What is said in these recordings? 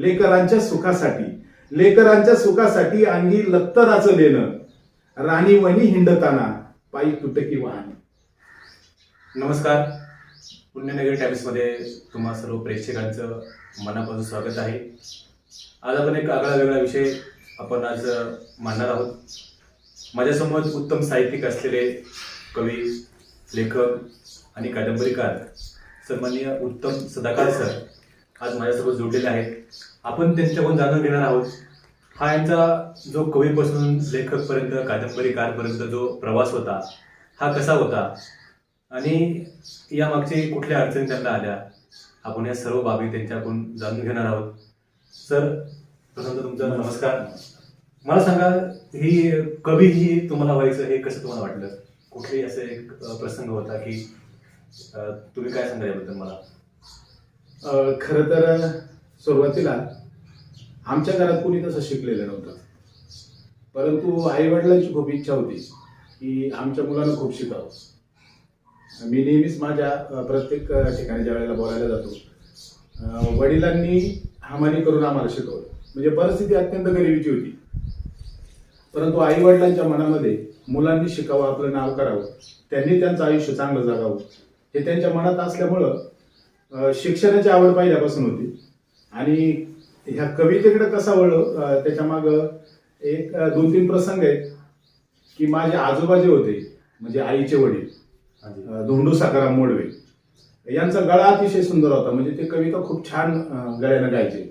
लेकरांच्या सुखासाठी. लेकरांच्या सुखासाठी अंगी लत्तराचं लेणं राणी वनी हिंडताना पायी तुटकी वाहन नमस्कार. पुण्यनगरी टाइम्समध्ये तुम्हा सर्व प्रेक्षकांचं मनापासून स्वागत आहे. आज आपण एक आगळा वेगळा विषय आपण आज मांडणार आहोत. माझ्यासमोर उत्तम साहित्यिक असलेले कवी लेखक आणि कादंबरीकार सन्माननीय उत्तम सदाकार सर आज माझ्यासोबत जोडलेले आहेत. आपण त्यांच्याकडून जाणून घेणार आहोत. हा यांचा जो कवीपासून लेखकपर्यंत कादंबरीकारपर्यंत जो प्रवास होता हा कसा होता? आणि यामागचे कुठल्या अडचणी त्यांना आल्या? आपण या सर्व बाबी त्यांच्याकडून जाणून घेणार आहोत. सर प्रथम तुमचा नमस्कार. मला सांगा ही कवी ही तुम्हाला व्हायचं हे कसं तुम्हाला वाटलं? कुठलाही असं एक प्रसंग होता की तुम्ही काय सांगा याबद्दल मला? खरं तर सुरुवातीला आमच्या घरात कोणी तसं शिकलेलं नव्हतं. परंतु आईवडिलांची खूप इच्छा होती की आमच्या मुलानं खूप शिकावं. मी नेहमीच माझ्या प्रत्येक ठिकाणी ज्या वेळेला बोलायला जातो वडिलांनी हमाली करून आम्हाला शिकवलं. म्हणजे परिस्थिती अत्यंत गरिबीची होती. परंतु आईवडिलांच्या मनामध्ये मुलांनी शिकावं आपलं नाव करावं त्यांनी त्यांचं आयुष्य चांगलं जगावं हे त्यांच्या मनात असल्यामुळं शिक्षणाची आवड पहिल्यापासून होती. आणि ह्या कवितेकडे कसा वळलो त्याच्या माग एक दोन तीन प्रसंग आहेत की माझे आजोबा जे होते म्हणजे आईचे वडील धोंडू साकाराम मोडवे. यांचा गळा अतिशय सुंदर होता म्हणजे ते कविता खूप छान गळ्यानं गायचे.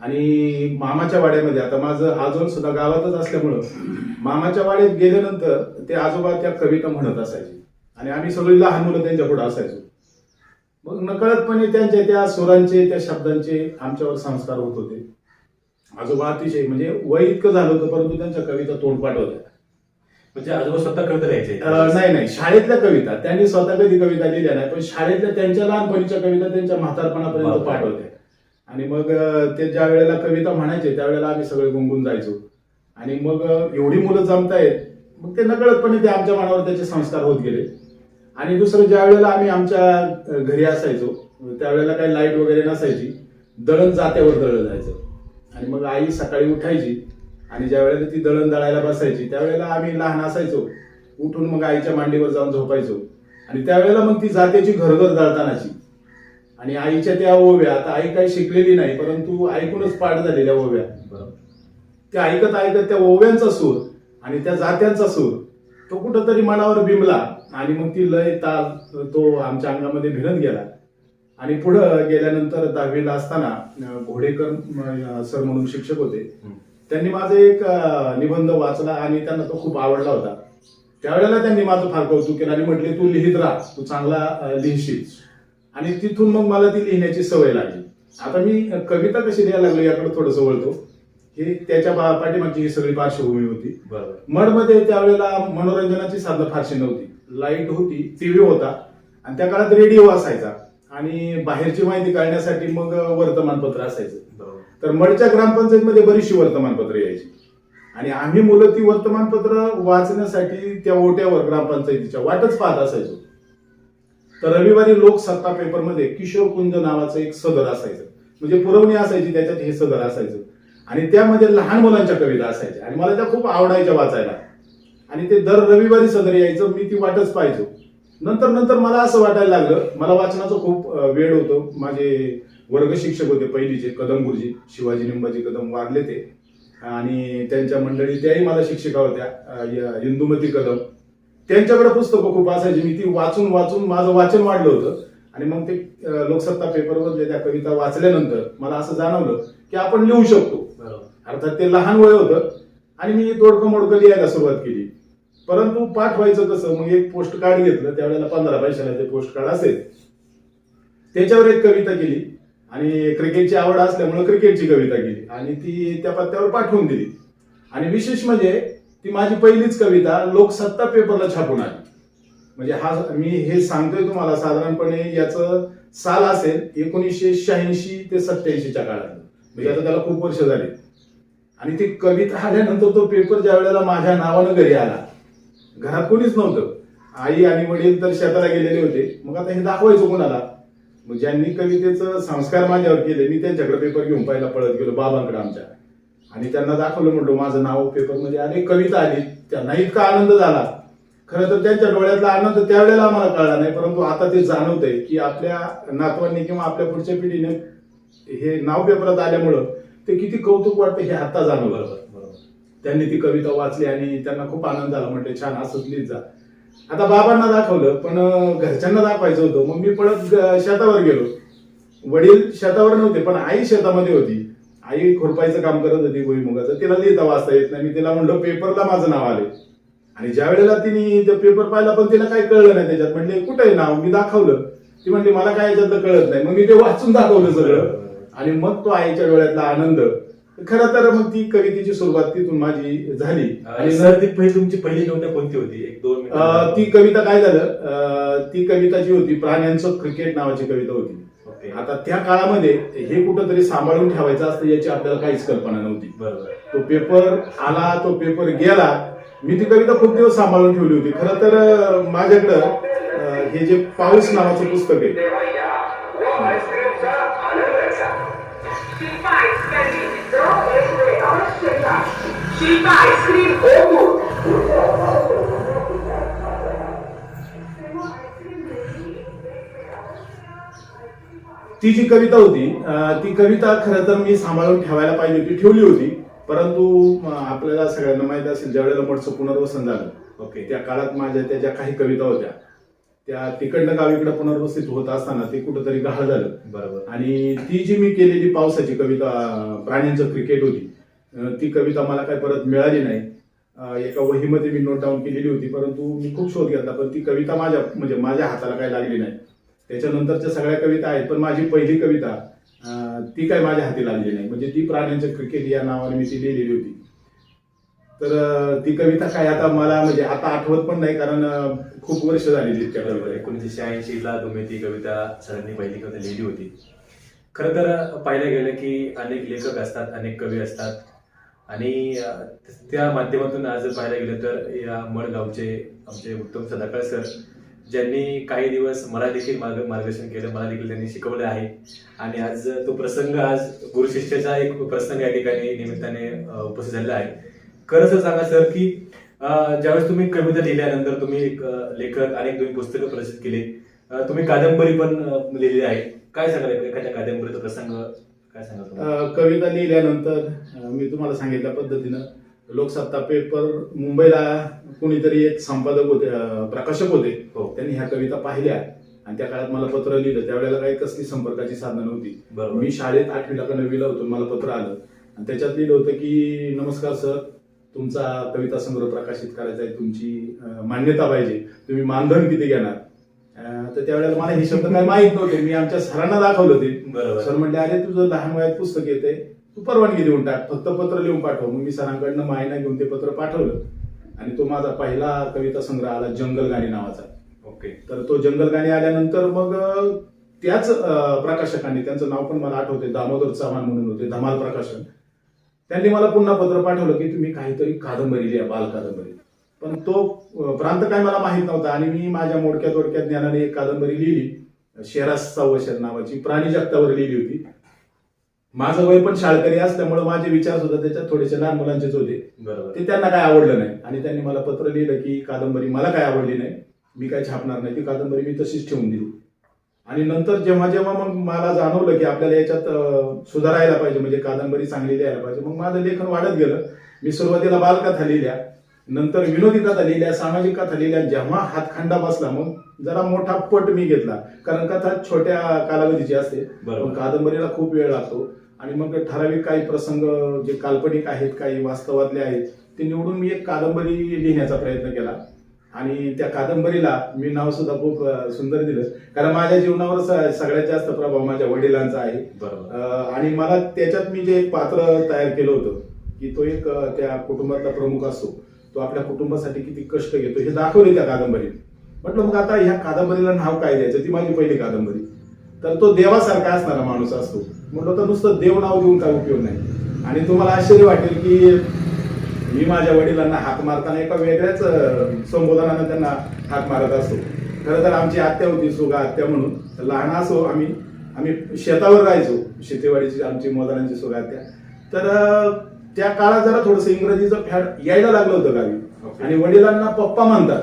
आणि मामाच्या वाड्यामध्ये आता माझं आजोल सुद्धा गावातच असल्यामुळं मामाच्या वाड्यात गेल्यानंतर ते आजोबा त्या कविता म्हणत असायचे. आणि आम्ही सगळी लहान मुलं त्यांच्या पुढे असायचो. मग नकळतपणे त्यांच्या त्या सुरांचे त्या शब्दांचे आमच्यावर संस्कार होत होते. आजोबा अतिशय म्हणजे वय इतकं झालं होतं परंतु त्यांच्या कविता तोंडपाठ होत्या. म्हणजे आजोबा स्वतः कविता लिहायचे? नाही नाही. शाळेतल्या कविता. त्यांनी स्वतः कधी कविता लिहिल्या नाही पण शाळेतल्या त्यांच्या लहानपणीच्या कविता त्यांच्या म्हातारपणापर्यंत. पाठ होत्या. आणि मग ते ज्या वेळेला कविता म्हणायचे त्यावेळेला आम्ही सगळे गुंगून जायचो. आणि मग एवढी मुलं जमतायत मग ते नकळतपणे ते आमच्या मनावर त्याचे संस्कार होत गेले. आणि दुसरं ज्या वेळेला आम्ही आमच्या घरी असायचो त्यावेळेला काही लाइट वगैरे नसायची दळण जात्यावर दळलं जायचं. आणि मग आई सकाळी उठायची आणि ज्या वेळेला ती दळण दळायला बसायची त्यावेळेला आम्ही लहान असायचो. उठून मग आईच्या मांडीवर जाऊन झोपायचो. आणि त्यावेळेला मग ती जात्याची घरघर दळतानाची. आणि आईच्या त्या ओव्या आता आई काही शिकलेली नाही परंतु ऐकूनच पाठ झालेल्या ओव्या. बरोबर त्या ऐकत ऐकत त्या ओव्यांचा सूर आणि त्या जात्यांचा सूर तो कुठंतरी मनावर बिंबला. आणि मग ती लय ताल तो आमच्या अंगामध्ये भिनत गेला. आणि पुढं गेल्यानंतर दहावीला असताना घोडेकर सर म्हणून शिक्षक होते. त्यांनी माझा एक निबंध वाचला आणि त्यांना तो खूप आवडला होता. त्यावेळेला त्यांनी माझं फार कौतुक केलं आणि म्हटले तू लिहित राहा तू चांगला लिहिशील. आणि तिथून मग मला ती लिहिण्याची सवय लागली. आता मी कविता कशी लिहायला लागलो याकडे थोडंसं वळतो. हे त्याच्या पाठीमागची ही सगळी पार्श्वभूमी होती. बरोबर. मडमध्ये त्यावेळेला मनोरंजनाची साधनं फारशी नव्हती. लाइट होती टीव्ही होता आणि त्या काळात रेडिओ असायचा. आणि बाहेरची माहिती काढण्यासाठी मग वर्तमानपत्र असायचं. तर मडच्या ग्रामपंचायतमध्ये बरीचशी वर्तमानपत्र यायची. आणि आम्ही मुलं ती वर्तमानपत्र वाचण्यासाठी त्या ओट्यावर ग्रामपंचायतीच्या वाटच पाहत असायचो. तर रविवारी लोकसत्ता पेपरमध्ये किशोर कुंज नावाचं एक सदर असायचं. म्हणजे पुरवणी असायची त्याच्यात हे सदर असायचं. आणि त्यामध्ये लहान मुलांच्या कविता असायच्या. आणि मला त्या खूप आवडायच्या वाचायला. आणि ते दर रविवारी सदर यायचं मी ती वाटच पाहायचो. नंतर नंतर मला असं वाटायला लागलं मला वाचनाचं खूप वेळ होतं. माझे वर्ग शिक्षक होते पहिलीचे कदम गुरुजी शिवाजी निंबाजी कदम वारले ते. आणि त्यांच्या मंडळी त्याही मला शिक्षिका होत्या इंदुमती कदम. त्यांच्याकडे पुस्तकं खूप असायची. मी ती वाचून वाचून माझं वाचन वाढलं होतं. आणि मग ते लोकसत्ता पेपरवर त्या कविता वाचल्यानंतर मला असं जाणवलं की आपण लिहू शकतो. अर्थात ते लहान वय होतं. आणि मी तोडकं मोडकं लिहायला सुरुवात केली. परंतु पाठवायचं कसं? मग एक पोस्ट कार्ड घेतलं त्यावेळेला पंधरा पैशाला ते पोस्ट कार्ड असेल. त्याच्यावर एक कविता केली आणि क्रिकेटची आवड असल्यामुळे क्रिकेटची कविता केली आणि ती त्या पत्त्यावर पाठवून दिली. आणि विशेष म्हणजे ती माझी पहिलीच कविता लोकसत्ता पेपरला छापून आली. म्हणजे हा मी हे सांगतोय तुम्हाला साधारणपणे याचं साल असेल एकोणीसशे शहाऐंशी ते सत्याऐंशीच्या काळात. म्हणजे आता त्याला खूप वर्ष झाली. आणि ती कविता आल्यानंतर तो पेपर ज्या वेळेला माझ्या नावानं घरी आला घरात कोणीच नव्हतं. आई आणि वडील तर शेताला गेलेले होते. मग आता हे दाखवायचं कोणाला? मग ज्यांनी कवितेचं संस्कार माझ्यावर केले मी त्यांच्याकडे पेपर घेऊन पाहिला पळत गेलो बाबांकडे आमच्या. आणि त्यांना दाखवलं म्हणतो माझं नाव पेपरमध्ये अनेक कविता आली त्यांना इतका आनंद झाला. खरं तर त्यांच्या डोळ्यातला आनंद त्यावेळेला आम्हाला कळला नाही परंतु आता ते जाणवतंय की आपल्या नातवांनी किंवा आपल्या पुढच्या पिढीने हे नाव पेपरात आल्यामुळं ते किती कौतुक वाटतं हे आता जाणवलं. बरोबर त्यांनी ती कविता वाचली आणि त्यांना खूप आनंद झाला. म्हटले छान असंच लिहित जा. आता बाबांना दाखवलं पण घरच्यांना दाखवायचं होतं. मग मी पळत ग- शेतावर गेलो. वडील शेतावर नव्हते पण आई शेतामध्ये होती. आई खुरपायचं काम करत होती भुईमुगाचं. तिला लिहिता वाचता येत नाही. मी तिला म्हणलं पेपरला माझं नाव आले आणि ज्या वेळेला तिने ते पेपर पाहिला पण तिला काही कळलं नाही त्याच्यात. म्हणले कुठे आहे नाव? मी दाखवलं. ती म्हणली मला काय याच्यातलं कळत नाही. मग मी ते वाचून दाखवलं सगळं. आणि मग तो आईच्या डोळ्यातला आनंद खरं तर मग ती कवितेची सुरुवात तिथून माझी झाली. आणि सर ती पहिली तुमची पहिली कविता कोणती होती? एक दोन मिनिटं ती कविता काय झालं? अं, ती कविता जी होती प्राण्यांचं क्रिकेट नावाची कविता होती. ओके. आता त्या काळामध्ये हे कुठंतरी सांभाळून ठेवायचं असतं याची आपल्याला काहीच कल्पना नव्हती. बरोबर. तो पेपर आला तो पेपर गेला. मी ती कविता खूप दिवस सांभाळून ठेवली होती. खरं तर अं, माझ्याकडं अं, हे जे पाऊस नावाचं पुस्तक आहे. शिल्पा आईस्क्रीम ओमूर ती जी कविता होती ती कविता खरं तर मी सांभाळून ठेवायला पाहिजे होती ठेवली होती परंतु आपल्याला सगळ्यांना माहीत असेल ज्या वेळेला मठचं पुनर्वसन झालं ओके त्या काळात माझ्या त्या ज्या काही कविता होत्या. त्या तिकडनं गावीकडे पुनर्वसित होत असताना ते कुठंतरी गहाळ झालं. बरोबर. आणि ती जी मी केलेली पावसाची कविता प्राण्यांचं क्रिकेट होती अं, ती कविता मला काय परत मिळाली नाही. अं, एका वहीमध्ये मी नोट डाऊन केलेली होती परंतु मी खूप शोध घेतला पण ती कविता माझ्या म्हणजे माझ्या हाताला काय लागली नाही. त्याच्यानंतरच्या सगळ्या कविता आहेत पण माझी पहिली कविता अं, ती काय माझ्या हाती लागली नाही. म्हणजे ती प्राण्यांचं क्रिकेट या नावाने मी ती लिहिलेली होती. तर ती कविता काय आता मला म्हणजे आता आठवत पण नाही कारण खूप वर्ष झाली बरोबर. एकोणीसशे शहाऐंशी ला तुम्ही ती कविता सरांनी पहिली कविता लिहिली होती. खरं तर पाहिलं गेलं की अनेक लेखक असतात अनेक कवी असतात आणि त्या माध्यमातून आज पाहायला गेलं तर या मडगावचे आमचे उत्तम सदाकर सर ज्यांनी काही दिवस मला देखील मार्ग मार्गदर्शन केलं मला देखील त्यांनी शिकवलं आहे. आणि आज तो प्रसंग आज गुरु शिष्याचा एक प्रसंग या ठिकाणी निमित्ताने उपस्थित झालेला आहे. खरं सर सांगा सर की ज्यावेळेस तुम्ही कविता लिहिल्यानंतर तुम्ही एक लेखक अनेक तुम्ही पुस्तकं प्रसिद्ध केली तुम्ही कादंबरी पण लिहिली आहे. काय सांगाल एखाद्या कादंबरीचा प्रसंग? काय सांगाल कविता लिहिल्यानंतर मी तुम्हाला सांगितल्या पद्धतीनं लोकसत्ता पेपर मुंबईला कोणीतरी एक संपादक होते प्रकाशक होते. हो. त्यांनी ह्या कविता पाहिल्या आणि त्या काळात मला पत्र लिहिलं. त्यावेळेला काही कसली संपर्काची साधनं नव्हती. मी शाळेत आठवीला का नववीला होतो मला पत्र आलं. आणि त्याच्यात लिहिलं होतं की नमस्कार सर. तुमचा कविता संग्रह प्रकाशित करायचा आहे तुमची मान्यता पाहिजे. तुम्ही मानधन किती घेणार? तर त्यावेळेला मला हे शब्द काय माहीत नव्हते. मी आमच्या सरांना दाखवलं ते. सर म्हणले अरे तुझं लहान वयात पुस्तक येते तू परवानगी देऊन टाक. फक्त पत्र लिहून पाठव. मग मी सरांकडनं मायना घेऊन ते पत्र पाठवलं. आणि तो माझा पहिला कविता संग्रह आला जंगल गाणी नावाचा. ओके. तर तो जंगल गाणी आल्यानंतर मग त्याच प्रकाशकांनी त्यांचं नाव पण मला आठवते दामोदर चव्हाण म्हणून होते धमाल प्रकाशन. त्यांनी मला पुन्हा पत्र पाठवलं की तुम्ही काहीतरी कादंबरी लिहा बाल कादंबरी. पण तो प्रांत काय मला माहीत नव्हता आणि मी माझ्या मोडक्या तोडक्यात ज्ञानाने एक कादंबरी लिहिली. शेरास सावशर नावाची प्राणी जगतावर लिहिली होती. माझं वय पण शाळकरी असल्यामुळे माझे विचार सुद्धा त्याच्यात थोडेसे लहान मुलांचेच होते. बरोबर. ते त्यांना काय आवडलं नाही. आणि त्यांनी मला पत्र लिहिलं की कादंबरी मला काय आवडली नाही मी काय छापणार नाही ती कादंबरी मी तशीच ठेवून दिली. आणि नंतर जेव्हा जेव्हा मग मला जाणवलं की आपल्याला याच्यात सुधारायला पाहिजे म्हणजे कादंबरी चांगली लिहायला पाहिजे मग माझं लेखन वाढत गेलं. मी सुरुवातीला बालकथा लिहिल्या नंतर विनोदी कथा लिहिल्या सामाजिक कथा लिहिल्या. जेव्हा हातखंडा बसला मग जरा मोठा पट मी घेतला. कारण कथा छोट्या कालावधीची असते. पण बरोबर कादंबरीला खूप वेळ लागतो. आणि मग ठराविक काही प्रसंग जे काल्पनिक आहेत काही वास्तवातले आहेत ते निवडून मी एक कादंबरी लिहिण्याचा प्रयत्न केला. आणि त्या कादंबरीला मी नाव सुद्धा खूप सुंदर दिलं. कारण माझ्या जीवनावर सगळ्यात जास्त प्रभाव माझ्या वडिलांचा आहे. आणि मला त्याच्यात मी जे एक पात्र तयार केलं होतं की तो एक त्या कुटुंबातला प्रमुख असतो. तो आपल्या कुटुंबासाठी किती कष्ट घेतो हे दाखवले त्या कादंबरीत. म्हटलं मग आता ह्या कादंबरीला नाव काय द्यायचं? ती माझी पहिली कादंबरी. तर तो देवासारखा असणारा माणूस असतो. म्हटलं तर नुसतं देव नाव देऊन काय उपयोग नाही? आणि तुम्हाला आश्चर्य वाटेल की मी माझ्या वडिलांना हाक मारताना एका वेगळ्याच संबोधनानं त्यांना हाक मारत असतो. खरं तर आमची आत्या होती सुगा आत्या म्हणून. लहान असो आम्ही आम्ही शेतावर राहायचो. शेतीवाडीची आमची मोदारांची सोय त्या तर त्या काळात जरा थोडस इंग्रजीचं फॅड यायला लागलं होतं गावी. आणि वडिलांना पप्पा म्हणतात.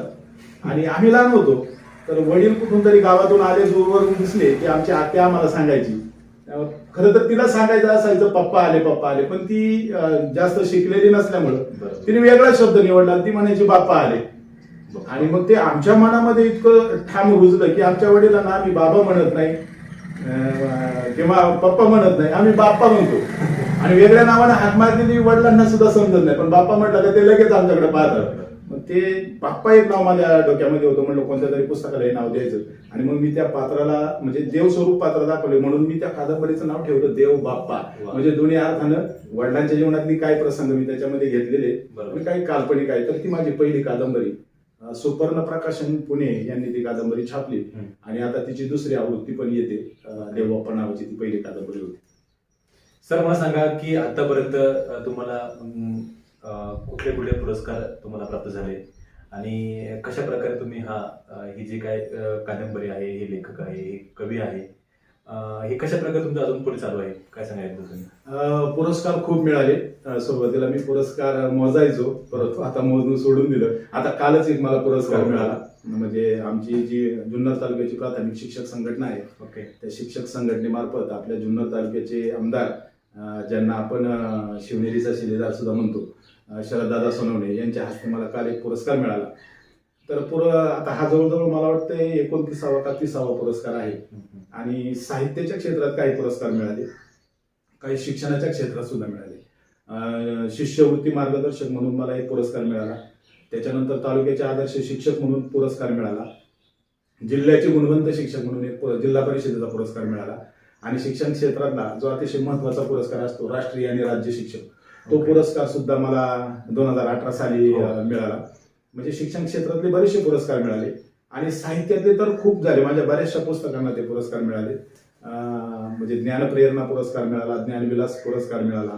आणि आम्ही लहान होतो. तर वडील कुठून तरी गावातून आले दूरवरून दिसले की आमची आत्या आम्हाला सांगायची. खरं तर तिला सांगायचं असायचं पप्पा आले पप्पा आले. पण ती जास्त शिकलेली नसल्यामुळं. तिने वेगळा शब्द निवडला ती म्हणायची बाप्पा आले. आणि मग ते आमच्या मनामध्ये इतकं ठाम रुजलं की आमच्या वडिलांना आम्ही बाबा म्हणत नाही किंवा पप्पा म्हणत नाही आम्ही बाप्पा म्हणतो. आणि वेगळ्या नावाने हाक मारलेली वडिलांना सुद्धा समजत नाही. पण बाप्पा म्हटलं का ते लगेच आमच्याकडे पाहतात. मग ते बाप्पा एक नाव माझ्या डोक्यामध्ये होतं म्हणलं कोणत्या तरी पुस्तकाला हे नाव द्यायचं. आणि मग मी त्या पात्राला म्हणजे देव स्वरूप पात्र दाखवले म्हणून मी त्या कादंबरीचं नाव ठेवलं देव बाप्पा. म्हणजे दोन्ही अर्थानं वडिलांच्या जीवनातली काही प्रसंग मी त्याच्यामध्ये घेतलेले. आणि काही काल्पनिक आहे. तर ती माझी पहिली कादंबरी. सुपर्ण प्रकाशन पुणे यांनी ती कादंबरी छापली. आणि आता तिची दुसरी आवृत्ती पण येते. देव बाप्पा नावाची ती पहिली कादंबरी होती. सर मला सांगा की आतापर्यंत तुम्हाला कुठले कुठले पुरस्कार तुम्हाला प्राप्त झाले? आणि कशा प्रकारे तुम्ही हा ही जी काय कादंबरी आहे हे लेखक आहे हे कवी आहे हे कशा प्रकारे तुमचं अजून पुढे चालू आहे? काय सांगायचं तुम्ही? पुरस्कार खूप मिळाले. सुरुवातीला मी पुरस्कार मोजायचो. परंतु आता मोजून सोडून दिलं. आता कालच एक मला पुरस्कार हो. मिळाला. म्हणजे आमची जी जुन्नर तालुक्याची प्राथमिक शिक्षक संघटना आहे ओके. त्या शिक्षक संघटनेमार्फत आपल्या जुन्नर तालुक्याचे आमदार ज्यांना आपण शिवनेरीचा शिलेदार सुद्धा म्हणतो शरददादा सोनवणे यांच्या हस्ते मला काल एक पुरस्कार मिळाला. तर पुर आता हा जवळजवळ मला वाटतं एकोणतीसावा का तिसावा पुरस्कार आहे. आणि साहित्याच्या क्षेत्रात काही पुरस्कार मिळाले. काही शिक्षणाच्या क्षेत्रात सुद्धा मिळाले. शिष्यवृत्ती मार्गदर्शक म्हणून मला एक पुरस्कार मिळाला. त्याच्यानंतर तालुक्याचे आदर्श शिक्षक म्हणून पुरस्कार मिळाला. जिल्ह्याचे गुणवंत शिक्षक म्हणून एक जिल्हा परिषदेचा पुरस्कार मिळाला. आणि शिक्षण क्षेत्रातला जो अतिशय महत्त्वाचा पुरस्कार असतो राष्ट्रीय आणि राज्य शिक्षक. तो. पुरस्कार सुद्धा मला दोन हजार अठरा साली हो. मिळाला. म्हणजे शिक्षण क्षेत्रातले बरेचसे पुरस्कार मिळाले. आणि साहित्यातले तर खूप झाले. माझ्या बऱ्याचशा पुस्तकांना ते पुरस्कार मिळाले. म्हणजे ज्ञानप्रेरणा पुरस्कार मिळाला ज्ञानविलास पुरस्कार मिळाला.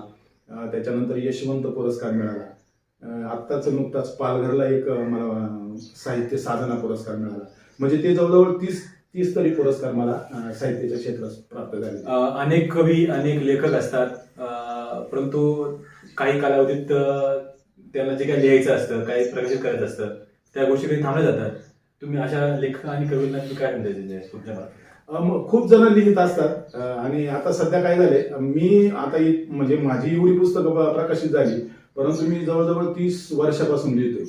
त्याच्यानंतर यशवंत पुरस्कार मिळाला. आत्ताच नुकताच पालघरला एक मला साहित्य साधना पुरस्कार मिळाला. म्हणजे ते जवळजवळ तीस तीस तरी पुरस्कार मला साहित्याच्या क्षेत्रात प्राप्त झाले. अनेक कवी अनेक लेखक असतात. परंतु काही कालावधीत त्यांना जे काही लिहायचं असतं काही प्रकाशित करायचं असतं त्या गोष्टी काही थांबल्या जातात? तुम्ही अशा लेखक आणि कवींना तुम्ही काय म्हणता तुमच्या खूप जण लिहित असतात आणि आता सध्या काय झाले मी आता म्हणजे माझी एवढी पुस्तकं प्रकाशित झाली परंतु मी जवळजवळ तीस वर्षापासून लिहितोय.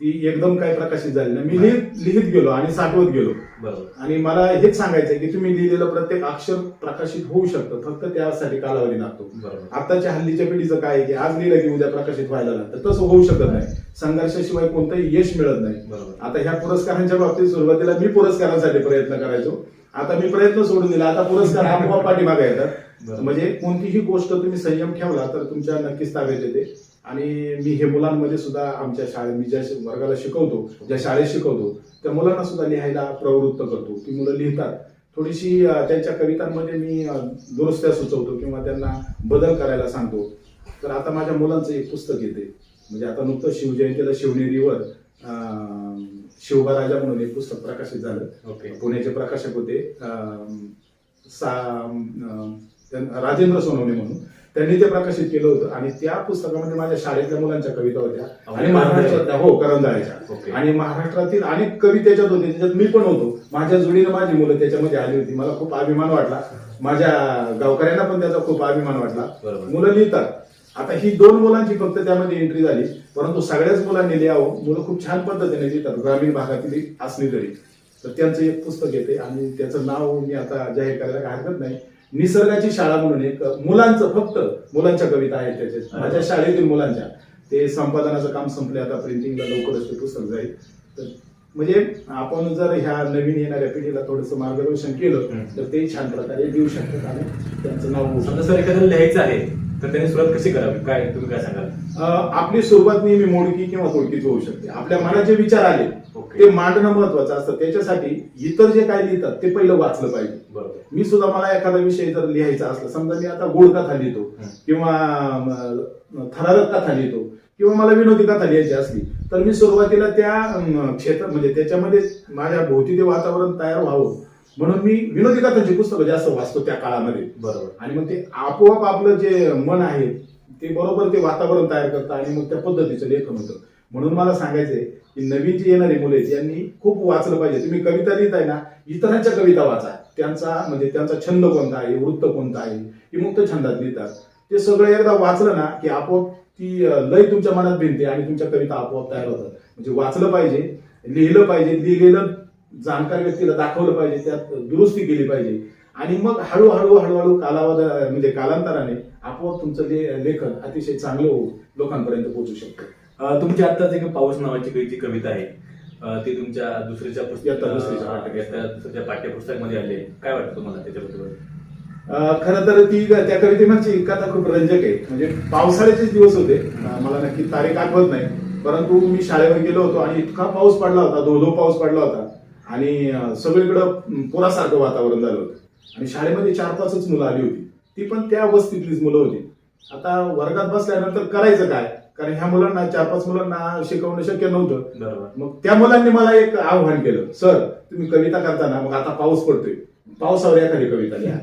ती एकदम काय प्रकाशित झाली नाही. मी लिहित लिहित गेलो आणि साठवत गेलो. बरोबर. आणि मला हेच सांगायचं की तुम्ही लिहिलेलं प्रत्येक अक्षर प्रकाशित होऊ शकतं फक्त त्यासाठी कालावधी लागतो. बरोबर. आताच्या हल्लीच्या पिढीचं काय आहे की आज लिहिलं की उद्या प्रकाशित व्हायला लागतं. तसं होऊ शकत नाही. संघर्षाशिवाय कोणतंही यश मिळत नाही. बरोबर. आता ह्या पुरस्कारांच्या बाबतीत सुरुवातीला मी पुरस्कारांसाठी प्रयत्न करायचो. आता मी प्रयत्न सोडून दिला. आता पुरस्कार आपोआप पाठीमागे येतात. म्हणजे कोणतीही गोष्ट तुम्ही संयम ठेवला तर तुमच्या नक्कीच ताब्यात येते. आणि मी हे मुलांमध्ये सुद्धा आमच्या शाळेत मी ज्या वर्गाला शिकवतो ज्या शाळेत शिकवतो त्या मुलांना सुद्धा लिहायला प्रवृत्त करतो. ती मुलं लिहितात. थोडीशी त्यांच्या कवितांमध्ये मी दुरुस्त्या सुचवतो किंवा त्यांना बदल करायला सांगतो. तर आता माझ्या मुलांचं एक पुस्तक येते. म्हणजे आता नुकतं शिवजयंतीला शिवनेरीवर अं, शिवबा राजा म्हणून एक पुस्तक प्रकाशित झालं. ओके. पुण्याचे प्रकाशक होते सा- राजेंद्र सोनवणे म्हणून. त्यांनी ते प्रकाशित केलं होतं. आणि त्या पुस्तकामध्ये माझ्या शाळेतल्या मुलांच्या कविता होत्या. आणि महाराष्ट्रातल्या हो करंजाळ्याच्या आणि महाराष्ट्रातील अनेक कवी त्याच्यात होते त्याच्यात मी पण होतो. माझ्या जोडीनं माझी मुलं त्याच्यामध्ये आली होती. मला खूप अभिमान वाटला. माझ्या गावकऱ्यांना पण त्याचा खूप अभिमान वाटला. मुलं लिहितात. आता ही दोन मुलांची फक्त त्यामध्ये एंट्री झाली. परंतु सगळ्याच मुलांनी लिहावं. मुलं खूप छान पद्धतीने लिहितात. ग्रामीण भागातील असली तरी. तर त्यांचं एक पुस्तक येते आणि त्याचं नाव मी आता जाहीर करायला हरकत नाही. निसर्गाची शाळा म्हणून एक मुलांचं फक्त मुलांच्या कविता आहेत त्याच्यात माझ्या शाळेतील मुलांच्या. ते संपादनाचं काम संपले आता प्रिंटिंगला लवकरच ते पुस्तक जाईल. तर म्हणजे आपण जर ह्या नवीन येणाऱ्या पिढीला थोडंसं मार्गदर्शन केलं. तर ते छान प्रकारे लिहू शकतात आणि त्यांचं नाव. समजा सर एखाद्याला लिहायचं आहे तर त्याने सुरुवात कशी करावी? काय तुम्ही काय सांगाल? आपली सुरुवात नेहमी मोडकी किंवा तोडकीच होऊ शकते. आपल्या मनात जे विचार आले ते मांडणं महत्वाचं असतं. त्याच्यासाठी इतर जे काय लिहितात ते पहिलं वाचलं पाहिजे. बरोबर. मी सुद्धा मला एखादा विषय जर लिहायचा असला समजा मी आता गोड कथा लिहितो. किंवा थरारक कथा लिहितो किंवा मला विनोदी कथा लिहायची असली तर मी सुरुवातीला त्या क्षेत्र म्हणजे त्याच्यामध्ये माझ्या भोवती ते वातावरण तयार व्हावं. म्हणून मी विनोदी कथांची पुस्तकं जास्त वाचतो त्या काळामध्ये. बरोबर. आणि मग ते आपोआप आपलं जे मन आहे ते बरोबर ते वातावरण तयार करतं आणि मग त्या पद्धतीचं लेखन होतं. म्हणून मला सांगायचंय की नवीन जी येणारी मुले यांनी खूप वाचलं पाहिजे. तुम्ही कविता लिहिताय ना इतरांच्या कविता वाचा. त्यांचा म्हणजे त्यांचा छंद कोणता आहे वृत्त कोणता आहे की मुक्त छंदात लिहितात. ते सगळं एकदा वाचलं ना की आपोआप ती लय तुमच्या मनात भिनते आणि तुमच्या कविता आपोआप तयार होतात. म्हणजे वाचलं पाहिजे लिहिलं पाहिजे लिहिलेलं जाणकार व्यक्तीला दाखवलं पाहिजे त्यात दुरुस्ती केली पाहिजे. आणि मग हळूहळू हळूहळू कालावध म्हणजे कालांतराने आपोआप तुमचं ले- लेखन अतिशय चांगलं होऊन लोकांपर्यंत पोहोचू शकतं. तुमची आत्ताच एक पाऊस नावाची काही जी कविता आहे ती तुमच्या दुसरीच्या पुस्तक इयत्ता दुसरीच्या अं, पाठ्यपुस्तकात. इयत्ता दुसरीच्या पाठ्यपुस्तकामध्ये आले. काय वाटतं तुम्हाला त्याच्याबद्दल? खरं तर ती त्या कवितेमागची कथा खूप रंजक आहे. म्हणजे पावसाळ्याचेच दिवस होते. मला नक्की तारीख आठवत नाही. परंतु मी शाळेवर गेलो होतो आणि इतका पाऊस पडला होता धो धो पाऊस पडला होता. आणि सगळीकडं पुरासारखं वातावरण झालं होतं. आणि शाळेमध्ये चार पाचच मुलं आली होती. ती पण त्या वस्तीतलीच मुलं होती. आता वर्गात बसल्यानंतर करायचं काय? कारण ह्या मुलांना चार पाच मुलांना शिकवणं शक्य नव्हतं. बरोबर. मग त्या मुलांनी मला एक आव्हान केलं. सर तुम्ही कविता करताना मग आता पाऊस पडतोय. पावसावर एखादी कविता लिहा.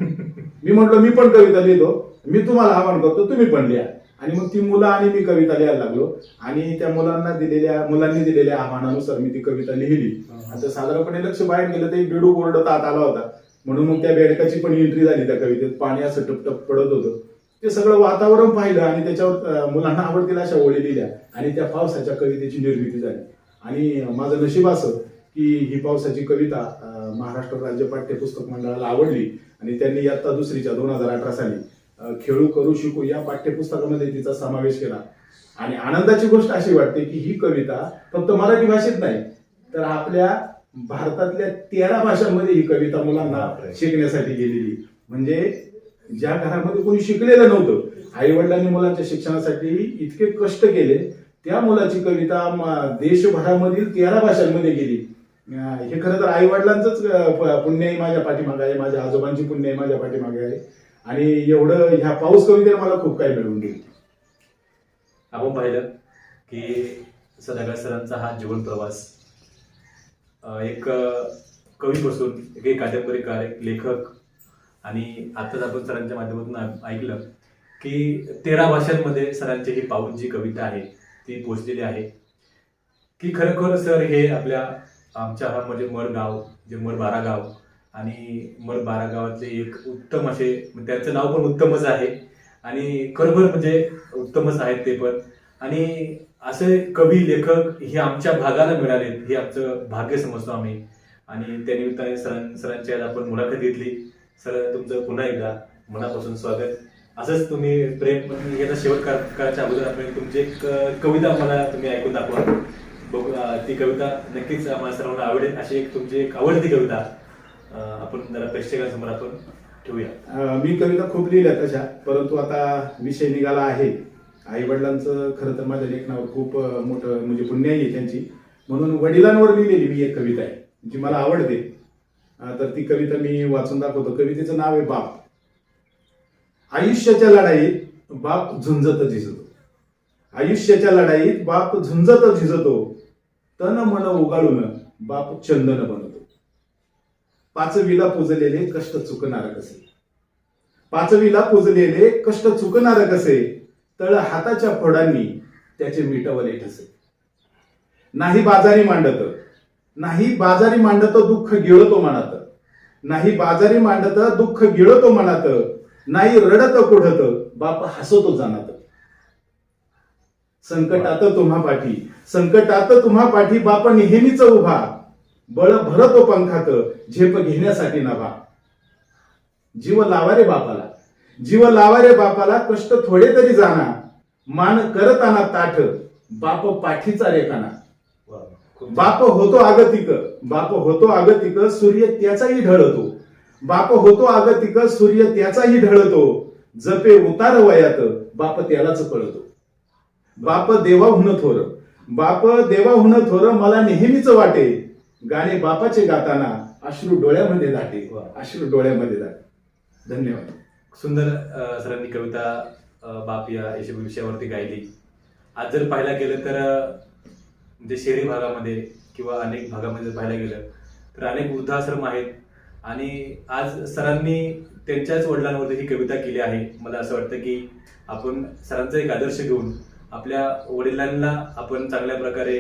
मी म्हटलं मी पण कविता लिहितो. मी तुम्हाला आव्हान करतो तुम्ही पण लिहा. आणि मग ती मुलं आणि मी कविता लिहायला लागलो. आणि त्या मुलांना दिलेल्या मुलांनी दिलेल्या आव्हानानुसार मी ती कविता लिहिली. आता साधारणपणे लक्ष बाहेर गेलं तर एक बेडूक ओरडत आत आला होता. म्हणून मग त्या बेडकाची पण एंट्री झाली त्या कवितेत. पाणी असं टपटप पडत होतं. ते सगळं वातावरण पाहिलं आणि त्याच्यावर मुलांना आवडतील अशा ओळी लिहिल्या आणि त्या पावसाच्या कवितेची निर्मिती झाली. आणि माझं नशीब असं की ही पावसाची कविता महाराष्ट्र राज्य पाठ्यपुस्तक मंडळाला आवडली आणि त्यांनी इयत्ता दुसरीच्या दोन हजार अठरा साली खेळू करू शिकू या पाठ्यपुस्तकामध्ये तिचा समावेश केला. आणि आनंदाची गोष्ट अशी वाटते की ही कविता फक्त मराठी भाषेत नाही तर आपल्या भारतातल्या तेरा भाषांमध्ये ही कविता मुलांना. शिकण्यासाठी गेलेली. म्हणजे ज्या घरामध्ये कोणी शिकलेलं नव्हतं आई वडिलांनी मुलांच्या शिक्षणासाठी इतके कष्ट केले त्या मुलाची कविता देशभरामधील तेरा भाषांमध्ये गेली. हे खरं तर आई वडिलांच पुण्याही माझ्या पाठीमागे आहे माझ्या आजोबांची पुण्याही माझ्या पाठीमागे आहे. आणि एवढं ह्या पाऊस कवितेने मला खूप काही मिळवून दिली आपण पाहिलं की सदागर सरांचा हा जीवन प्रवास एक कवीपासून एक एक कादंबरीकार एक लेखक आणि आताच आपण सरांच्या माध्यमातून ऐकलं की तेरा भाषांमध्ये सरांची ही पाऊस जी कविता आहे ती पोचलेली आहे. की खरोखर सर हे आपल्या आमच्या म्हणजे मर गाव जे मर बारा गाव आणि मर बारा गावातले एक उत्तम असे म्हणजे त्यांचं नाव पण उत्तमच आहे. आणि खरोखर म्हणजे उत्तमच आहेत ते पण. आणि असे कवी लेखक हे आमच्या भागाला मिळालेत हे आमचं भाग्य समजतो आम्ही. आणि त्यानिमित्ताने सरां सरांची आज आपण मुलाखत घेतली. सर तुमचं पुन्हा एकदा मनापासून स्वागत. असंच तुम्ही प्रेम याचा शेवट करायच्या अगोदर आपण तुमची एक कविता मला तुम्ही ऐकून दाखवा. बघू ती कविता नक्कीच आम्हाला सर्वांना आवडेल. अशी एक तुमची एक आवडती कविता आपण जरा प्रेक्षकांसमोर आपण ठेवूया. मी कविता खूप लिहिल्या तशा परंतु आता विषय निघाला आहे. आई वडिलांचं खरं तर माझ्या लेखनावर खूप मोठं म्हणजे पुण्य आहे त्यांची. म्हणून वडिलांवर लिहिलेली मी एक कविता आहे जी मला आवडते. तर ती कविता मी वाचून दाखवतो. कवितेचं नाव आहे बाप. आयुष्याच्या लढाईत बाप झुंजत झिजतो. आयुष्याच्या लढाईत बाप झुंजत झिजतो. तन मन उगाळून बाप चंदन बनतो. पाचवीला पुजलेले कष्ट चुकणार कसे? पाचवीला पुजलेले कष्ट चुकणार कसे? तळ हाताच्या फोडांनी त्याचे मिटवले ठसे. नाही बाजारी मांडत. नाही बाजारी मांडत दुःख गिळतो मनात. नाही बाजारी मांडत दुःख गिळतो मनात. नाही रडत कुढत बाप हसतो जाणात संकटात तुम्हा पाठी संकटात तुम्हा पाठी बाप नेहमीच उभा. बळ भरतो पंखात झेप घेण्यासाठी नभा. जीव लावा रे बापाला. जीव लावा रे बापाला कष्ट थोडे तरी जाणा. मान करताना ताठ बाप पाठीचा रेखाना. बाप होतो आगतिक बाप होतो आगतिक सूर्य त्याचाही ढळतो. बाप होतो आगतिक सूर्य त्याचाही ढळतो. जपे उतार वयात बाप त्यालाच कळतो बाप देवाहून थोर बाप देवाहून थोर मला नेहमीच वाटे. गाणे बापाचे गाताना अश्रू डोळ्यामध्ये दाटे. अश्रू डोळ्यामध्ये दाटे. धन्यवाद. सुंदर सरांनी कविता बाप या विषयावरती गायली. आज जर पाहायला गेलं तर म्हणजे शहरी भागामध्ये किंवा अनेक भागामध्ये पाहायला गेलं तर अनेक वृद्धाश्रम आहेत. आणि आज सरांनी त्यांच्याच वडिलांवरती ही कविता केली आहे. मला असं वाटतं की आपण सरांचा एक आदर्श घेऊन आपल्या वडिलांना आपण चांगल्या प्रकारे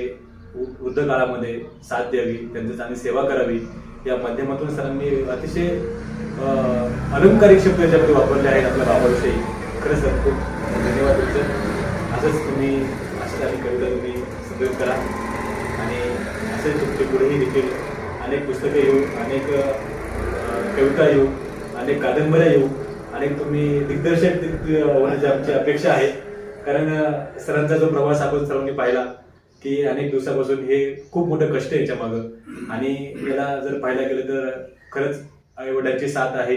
वृद्ध काळामध्ये साथ द्यावी त्यांची चांगली सेवा करावी या माध्यमातून सरांनी अतिशय अलंकारिक शब्द याच्यामध्ये वापरले आहेत आपल्या बाबाविषयी. खरंच सर खूप धन्यवाद तुमचं. असंच तुम्ही अशा काही कविता तुम्ही संग्रहित करा. आणि असे तुमचे पुढेही देखील अनेक पुस्तकं येऊ अनेक कविता येऊ अनेक कादंबऱ्या येऊ अनेक तुम्ही दिग्दर्शक होण्याची आमची अपेक्षा आहे. कारण सरांचा जो प्रवास आपण सर्वांनी पाहिला की अनेक दिवसापासून हे खूप मोठं कष्ट आहे याच्या मागं. आणि याला जर पाहायला गेलं तर खरंच आईवडिलांची साथ आहे.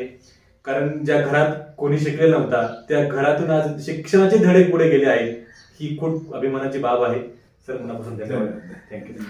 कारण ज्या घरात कोणी शिकलेला नव्हता त्या घरातून आज शिक्षणाचे धडे पुढे गेले आहेत ही खूप अभिमानाची बाब आहे. सर मनापासून धन्यवाद थँक्यू